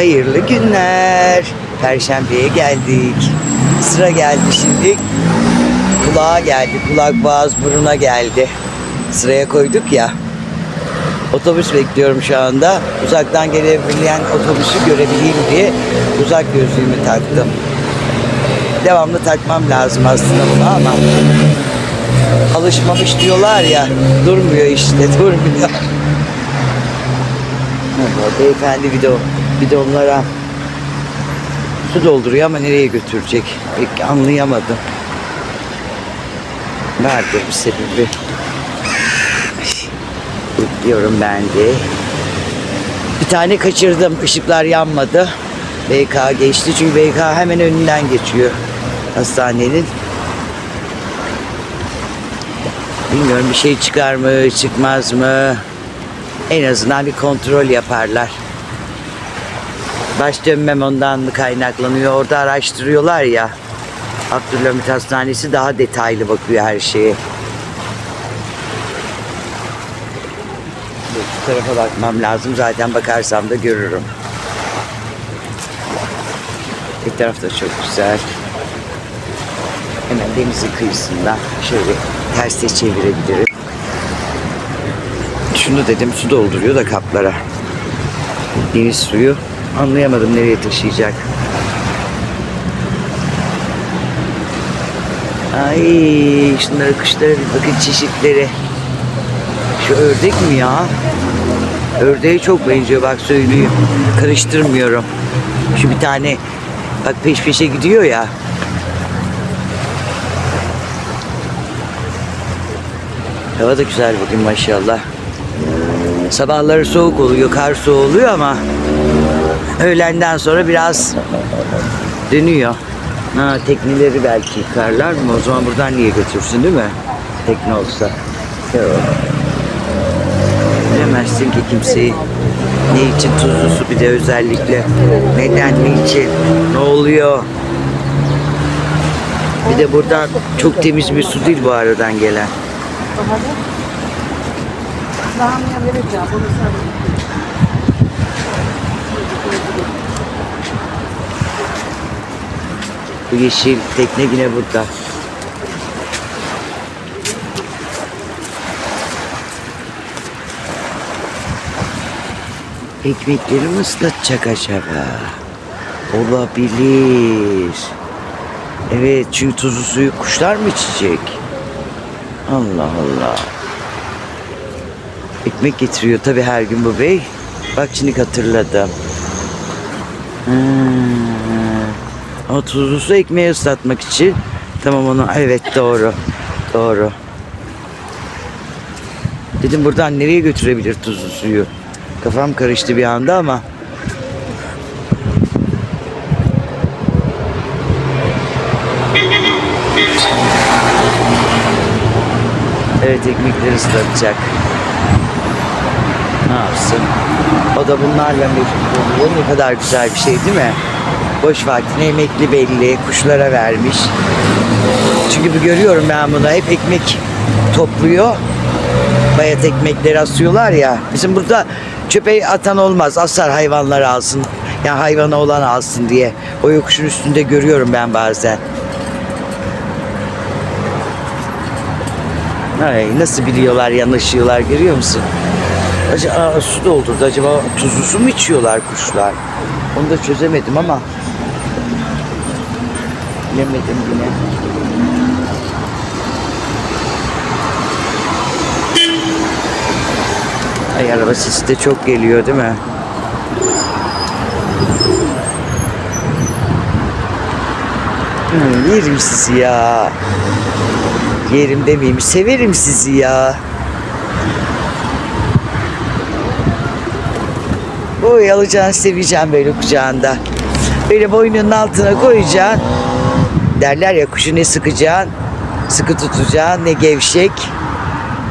Hayırlı günler. Perşembeye geldik. Sıra geldi şimdi. Kulağa geldi. Kulak boğaz buruna geldi. Sıraya koyduk ya. Otobüs bekliyorum şu anda. Uzaktan gelebilen otobüsü görebileyim diye uzak gözlüğümü taktım. Devamlı takmam lazım aslında bunu ama alışmamış diyorlar ya durmuyor işte durmuyor. Merhaba, Beyefendi bidon, bidonlara su dolduruyor ama nereye götürecek pek anlayamadım. Vardır bir sebebi. Bekliyorum ben de. Bir tane kaçırdım. Işıklar yanmadı. BK geçti. Çünkü BK hemen önünden geçiyor hastanenin. Bilmiyorum bir şey çıkar mı, çıkmaz mı? En azından bir kontrol yaparlar. Baş dönmem ondan kaynaklanıyor? Orada araştırıyorlar ya. Abdülhamit Hastanesi daha detaylı bakıyor her şeye. Şu tarafa bakmam lazım. Zaten bakarsam da görürüm. Bir taraf da çok güzel. Hemen denizin kıyısında şöyle terse çevirebilirim. Şunu dedim su dolduruyor da kaplara. Deniz suyu. Anlayamadım nereye taşıyacak. Ay şunlara kuşlara bir bakın çeşitleri. Şu ördek mi ya? Ördeğe çok benziyor bak söyleyeyim. Karıştırmıyorum. Şu bir tane bak peş peşe gidiyor ya. Hava da güzel bugün maşallah. Sabahları soğuk oluyor, kar soğuğu oluyor ama öğlenden sonra biraz dönüyor. Ha, tekneleri belki yıkarlar mı? O zaman buradan niye götürsün değil mi? Tekne olsa. Bilemezsin ki kimseyi. Ne için tuzlu su bir de özellikle. Neden, niçin, ne oluyor? Bir de buradan çok temiz bir su değil bu aradan gelen. Bu yeşil tekne yine burada. Ekmekleri mi ıslatacak acaba? Olabilir. Evet çünkü tuzlu suyu kuşlar mı içecek? Allah Allah. Ekmek getiriyor tabii her gün bu bey. Bak şimdi hatırladım. Hmm. Ama tuzlu su ekmeği ıslatmak için. Tamam onu evet doğru. Doğru. Dedim buradan nereye götürebilir tuzlu suyu? Kafam karıştı bir anda ama. Evet ekmekleri ıslatacak. Ne yapsın? O da bunlarla meşgul oluyor. Ne kadar güzel bir şey değil mi? Boş vaktini emekli belli, kuşlara vermiş. Çünkü bir görüyorum ben bunu. Hep ekmek topluyor. Bayat ekmekleri asıyorlar ya. Bizim burada çöpe atan olmaz. Asar hayvanlar alsın. Yani hayvanı olan alsın diye. O yokuşun üstünde görüyorum ben bazen. Ay, nasıl biliyorlar, yanaşıyorlar görüyor musun? Acaba su doldurdu. Acaba tuzlu su mu içiyorlar kuşlar? Onu da çözemedim ama. Bilemedim yine. Ay araba sesi de çok geliyor değil mi? Hmm, yerim sizi ya. Yerim demeyeyim. Severim sizi ya. Oy alacaksın seveceğim böyle kucağında. Böyle boynunun altına koyacaksın. Derler ya kuşu ne sıkacaksın. Sıkı tutacaksın ne gevşek.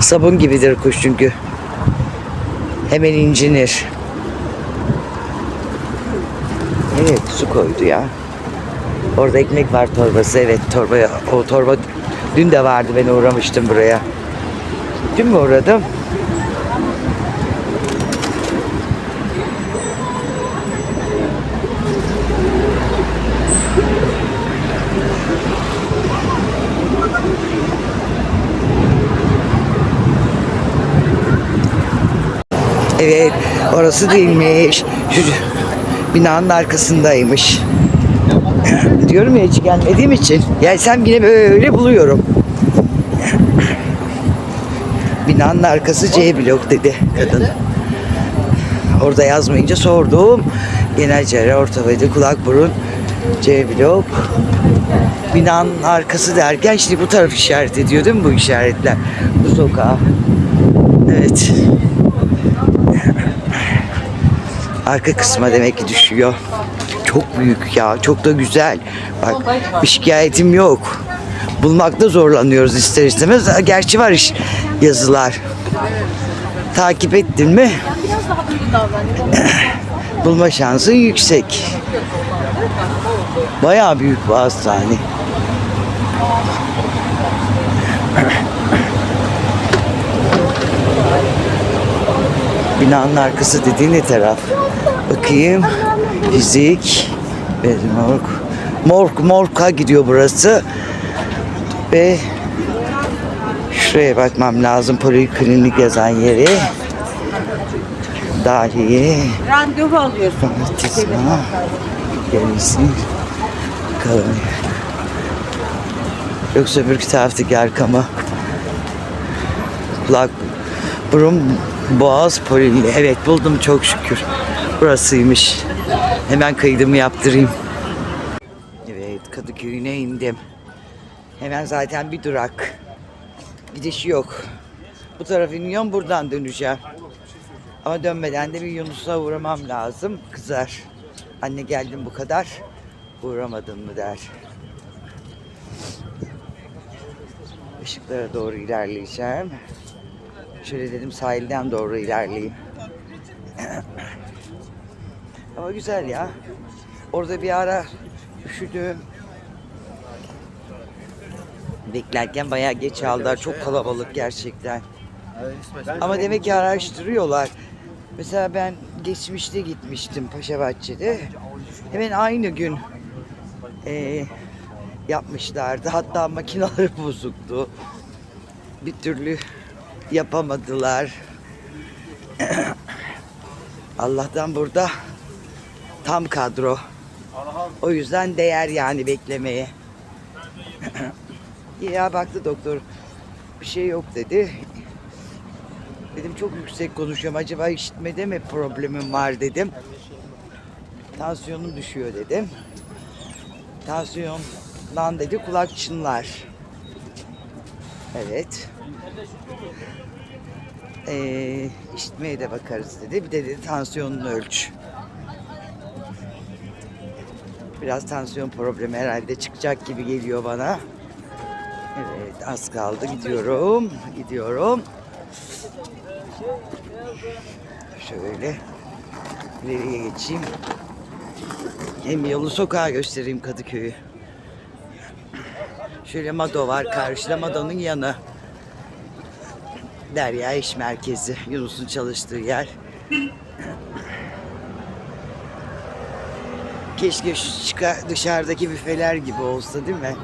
Sabun gibidir kuş çünkü. Hemen incinir. Evet su koydu ya. Orada ekmek var torbası. Evet torba o torba dün de vardı ben uğramıştım buraya. Dün mü uğradım? Evet, orası değilmiş. Şu binanın arkasındaymış. Diyorum ya hiç gelmediğim için. Gelsem yine böyle buluyorum. Binanın arkası C blok dedi kadın. Orada yazmayınca sordum. Genel cerrah, de kulak burun C blok. Binanın arkası derken şimdi bu taraf işaret ediyor değil mi bu işaretler? Bu sokağa. Evet. Arka kısma demek ki düşüyor. Çok büyük ya. Çok da güzel. Bak bir şikayetim yok. Bulmakta zorlanıyoruz ister istemez. Gerçi var iş yazılar. Takip ettin mi? Bulma şansın yüksek. Bayağı büyük bir hastane. Binanın arkası dediğin ne taraf? Bakayım. Fizik. ve Morg. Morg, Morg'a gidiyor burası. Ve şuraya bakmam lazım. Poliklinik yazan yeri. Dahiliye. Randevu alıyorsun. Fanatizma. Gerisi. Bakalım. Yoksa öbür taraftaki arkama. Kulak, burun, boğaz polili. Evet buldum çok şükür. Burasıymış. Hemen kaydımı yaptırayım. Evet Kadıköy'üne indim. Hemen zaten bir durak. Gidişi yok. Bu tarafa iniyorum buradan döneceğim. Ama dönmeden de bir Yunus'a uğramam lazım. Kızar. Anne geldim bu kadar. Uğramadın mı der. Işıklara doğru ilerleyeceğim. Şöyle dedim sahilden doğru ilerleyeyim. Ama güzel ya. Orada bir ara üşüdüm. Beklerken bayağı geç aldılar. Çok kalabalık gerçekten. Ama demek ki araştırıyorlar. Mesela ben geçmişte gitmiştim Paşa Bahçe'de. Hemen aynı gün eee, yapmışlardı. Hatta makineleri bozuktu. Bir türlü yapamadılar. Allah'tan burada tam kadro. O yüzden değer yani beklemeye. ya baktı doktor bir şey yok dedi. Dedim çok yüksek konuşuyorum. Acaba işitmede mi problemim var dedim. Tansiyonum düşüyor dedim. Tansiyondan dedi kulak çınlar. Evet. Ee, işitmeye de bakarız dedi. Bir de dedi tansiyonunu ölç. Biraz tansiyon problemi herhalde çıkacak gibi geliyor bana. Evet az kaldı gidiyorum. Gidiyorum. Şöyle ileriye geçeyim. Hem yolu sokağa göstereyim Kadıköy'ü. Şöyle Mado var karşıda Mado'nun yanı. Derya İş Merkezi. Yunus'un çalıştığı yer. Keşke şu dışarıdaki büfeler gibi olsa değil mi?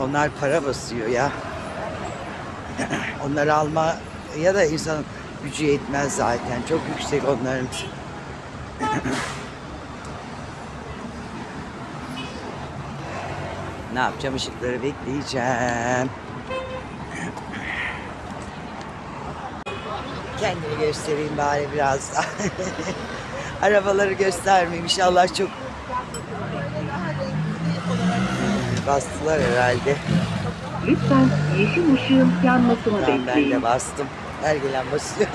Onlar para basıyor ya. Onları alma ya da insanın gücü yetmez zaten. Çok yüksek onların. ne yapacağım? Işıkları bekleyeceğim. Kendimi göstereyim bari biraz daha. Arabaları göstermeyeyim. İnşallah çok bastılar herhalde. Lütfen yeşil ışığın yanmasını Tamam ben bekleyin. de bastım. Her gelen basıyor.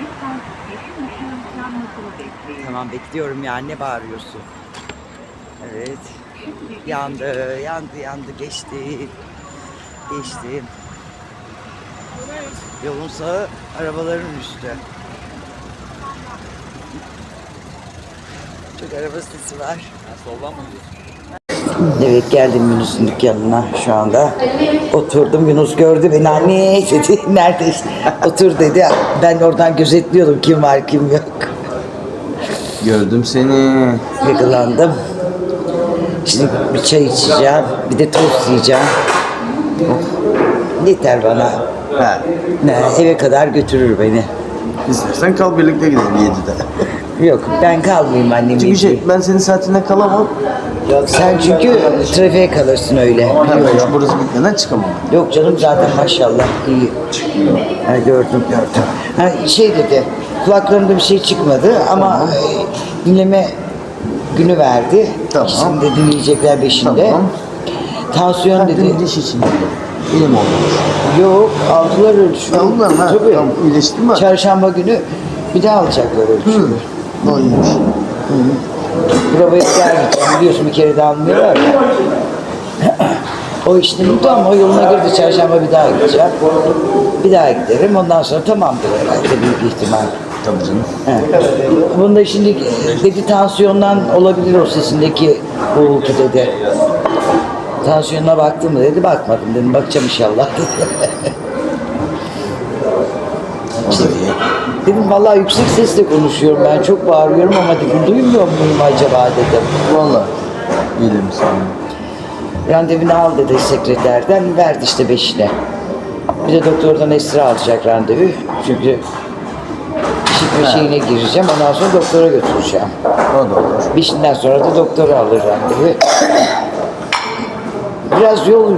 Lütfen yeşil ışığın yanmasını bekleyin. tamam bekliyorum ya. Ne bağırıyorsun? Evet. Yandı, yandı, yandı. Geçti. Geçti. Yolun sağı arabaların üstü. Çok araba sesi var. Soldan mı gidiyorsun? Evet geldim Yunus'un dükkanına şu anda. Oturdum Yunus gördü beni anne dedi. Nerede? Otur dedi. Ben oradan gözetliyordum kim var kim yok. Gördüm seni. Yakalandım. Şimdi bir çay içeceğim. Bir de tost yiyeceğim. Yeter bana. Ha. Ne, eve kadar götürür beni. İstersen kal birlikte gidelim 7'de. Yok ben kalmayayım annem. Çünkü şey ben senin saatinde kalamam. Sen çünkü trafiğe kalırsın öyle. Ben Biliyorum. şu burası bitmeden çıkamam. Yok canım zaten maşallah iyi. Ha, gördüm gördüm. Ha, şey dedi kulaklarında bir şey çıkmadı ama e, dinleme günü verdi. Tamam. İkisini de dinleyecekler beşinde. Tamam. Tansiyon dedi. Dedim diş için. Benim olmuş. Yok aldılar ölçümü. Ha. Tabii. Tamam iyileştin mi? Çarşamba günü bir daha alacaklar ölçümü. O iyiymiş. Provaya gelmeyeceğim biliyorsun bir kere de almıyorlar ya. o işte mutlu ama o yoluna girdi. Çarşamba bir daha gideceğim. Bir daha giderim. Ondan sonra tamamdır herhalde büyük ihtimal. Tabii canım. He. Bunda şimdi dedi tansiyondan olabilir o sesindeki uğultu dedi. Tansiyonuna baktın mı dedi. Bakmadım dedim. Bakacağım inşallah dedi. dedim vallahi yüksek sesle konuşuyorum ben. Çok bağırıyorum ama dedim duymuyor muyum acaba dedim. Valla. İyi demişsin. Randevunu al dedi sekreterden. Verdi işte beşine. Bir de doktordan Esra alacak randevu. Çünkü işitme şeyine gireceğim. Ondan sonra doktora götüreceğim. O da olur. Beşinden sonra da doktora alır randevu. Biraz yol...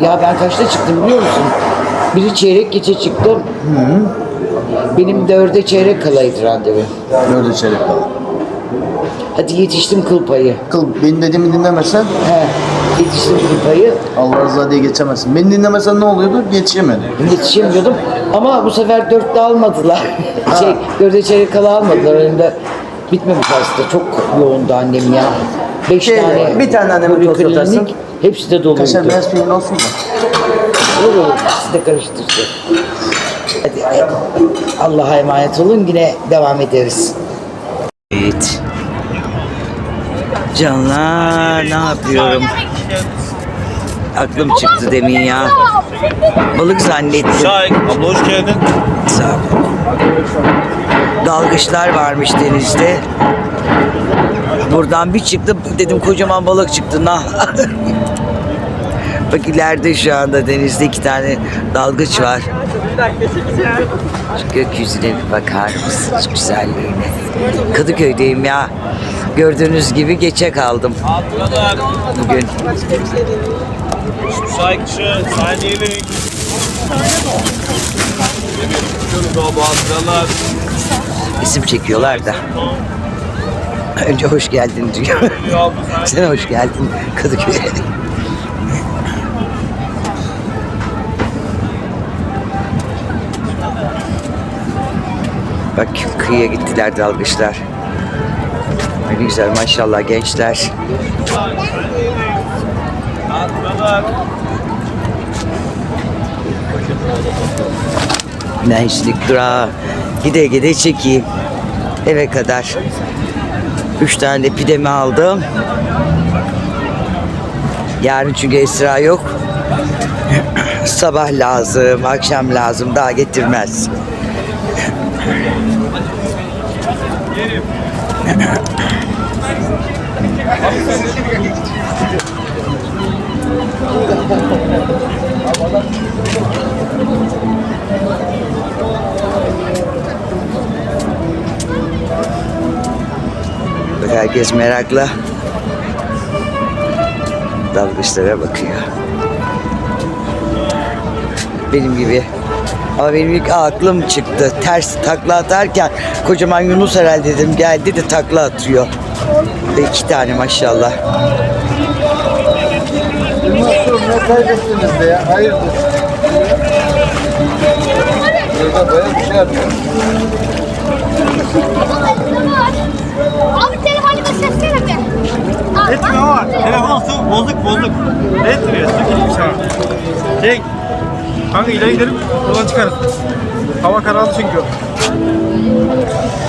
Ya ben kaçta çıktım biliyor musun? Biri çeyrek geçe çıktım. Benim dörde çeyrek kalaydı randevu. Dörde çeyrek kal. Hadi yetiştim kıl payı. Kıl beni dediğimi dinlemesen He, yetiştim kıl payı. Allah rızası diye geçemezsin. Beni dinlemesen ne oluyordu? Yetişemedin. Yetişemiyordum ama bu sefer dörtte almadılar. şey, dörde çeyrek kala almadılar. Önümde bitmemiş hasta. Çok yoğundu annem ya. Beş Şey, tane. bir tane anneme poliklinik, atarsın. Hepsi de doluydu. Kaşar beyaz peynir olsun mu? Olur olur. İkisi de karıştıracak. Hadi Allah'a emanet olun. Yine devam ederiz. Evet. Canlar ne yapıyorum? Aklım çıktı demin ya. Balık zannettim. Şahik, abla hoş geldin. Sağ ol. Dalgıçlar varmış denizde. Buradan bir çıktım dedim kocaman balık çıktı. Nah. Bak ileride şu anda denizde iki tane dalgıç var. Şu gökyüzüne bir bakar mısın? Şu güzelliğine. Kadıköy'deyim ya. Gördüğünüz gibi geçe kaldım bugün. Saniyelik. İsim çekiyorlar da. Önce hoş geldin diyor. Sen hoş geldin Kadıköy'e. Bak kıyıya gittiler dalgıçlar. Ne güzel maşallah gençler. Ben şimdi durağa gide gide çekeyim. Eve kadar. Üç tane de pidemi aldım. Yarın çünkü Esra yok. Sabah lazım, akşam lazım. Daha getirmez. Bak herkes merakla dalgıçlara bakıyor. Benim gibi. Ama benim ilk aklım çıktı. Ters takla atarken kocaman Yunus herhalde dedim. Geldi de takla atıyor. Ve iki tane maşallah. Ne kaybettiniz de ya? Hayırdır? Burada bayağı bir şey yapıyor. Abi telefonu göstersene bir. Abi, Etmiyor ama telefon su bozuk bozuk. Etmiyor, su gitmiş ha. Çek. Kanka ileri gidelim, oradan çıkarız. Hava kararlı çünkü.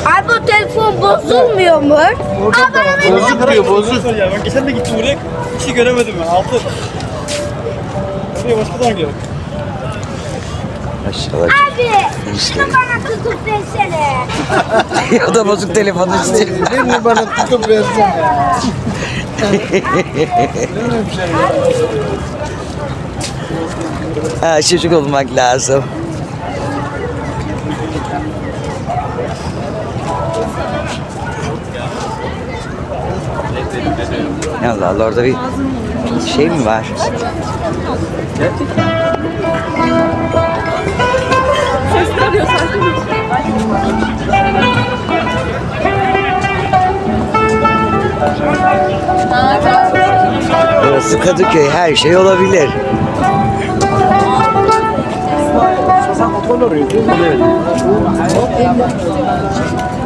abi bu telefon bozulmuyor mu? Abi bana bir Bozuk diyor, bozuk. Ben geçen de gittim buraya, bir şey göremedim ben, altı. Buraya başka zaman gel. Maşallah. Abi İşte. şunu bana tutup versene. o da bozuk telefonu istiyor. Birini bana tutup versene. Ha, çocuk olmak lazım. Allah Allah orada bir şey mi var? Sesler arıyor Burası Kadıköy her şey olabilir.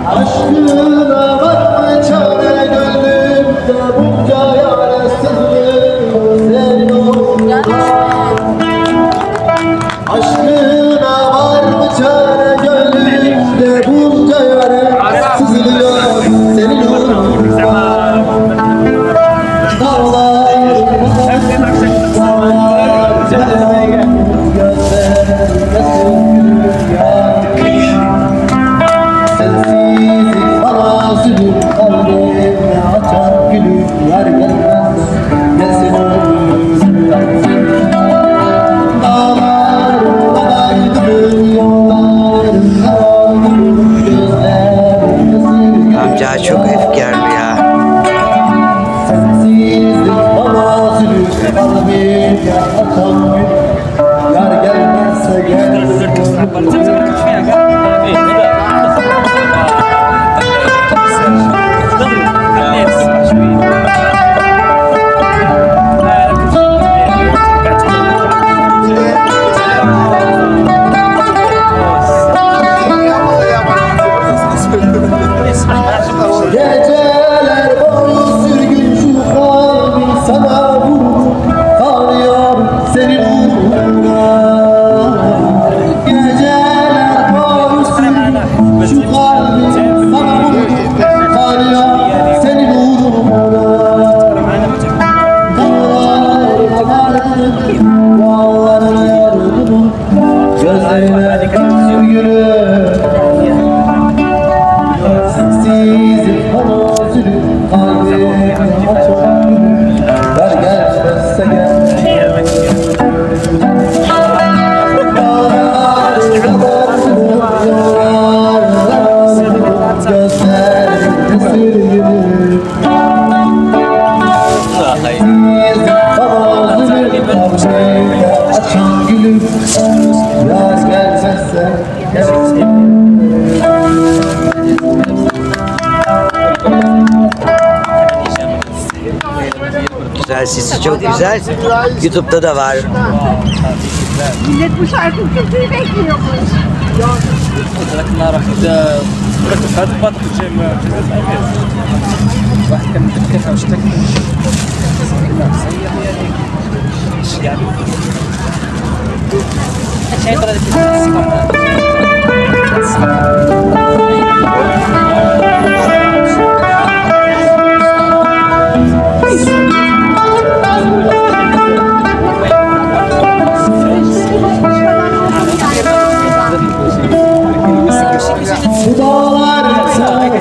Aşkına var mı çare gönlümde bunca yaresizlik var. Youtube'da da var. Millet bu şarkı bekliyor. Şey,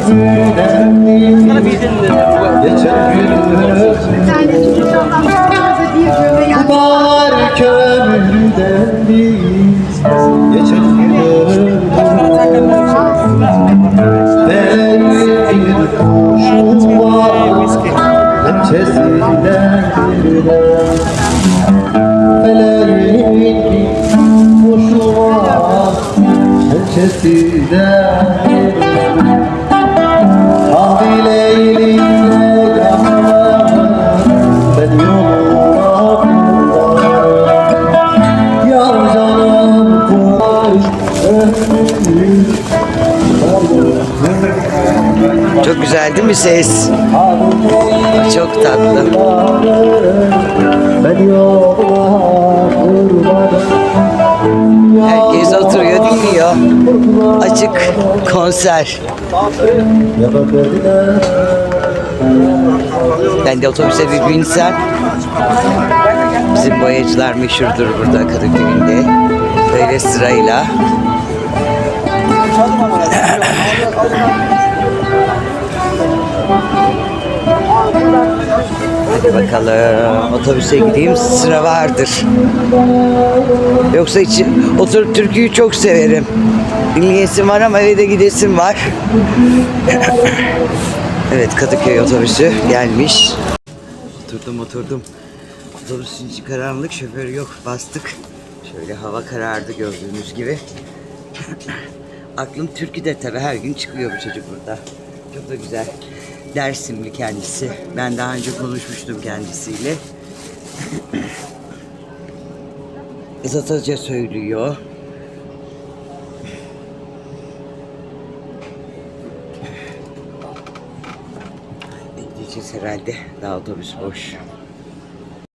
sahilden Geçen göğe Bu mi ses? Çok tatlı. Herkes oturuyor dinliyor. Açık konser. Ben de otobüse bir binsem. Bizim boyacılar meşhurdur burada Kadıköy'ünde. Böyle sırayla. Hadi bakalım. Otobüse gideyim sıra vardır. Yoksa hiç oturup türküyü çok severim. Dinleyesim var ama eve de gidesim var. evet Kadıköy otobüsü gelmiş. oturdum oturdum. Otobüsün içi karanlık, şoförü yok. Bastık. Şöyle hava karardı gördüğünüz gibi. Aklım türküde tabii her gün çıkıyor bu çocuk burada. Çok da güzel. Dersimli kendisi. Ben daha önce konuşmuştum kendisiyle. Ezataca söylüyor. Bekleyeceğiz herhalde. Daha otobüs boş.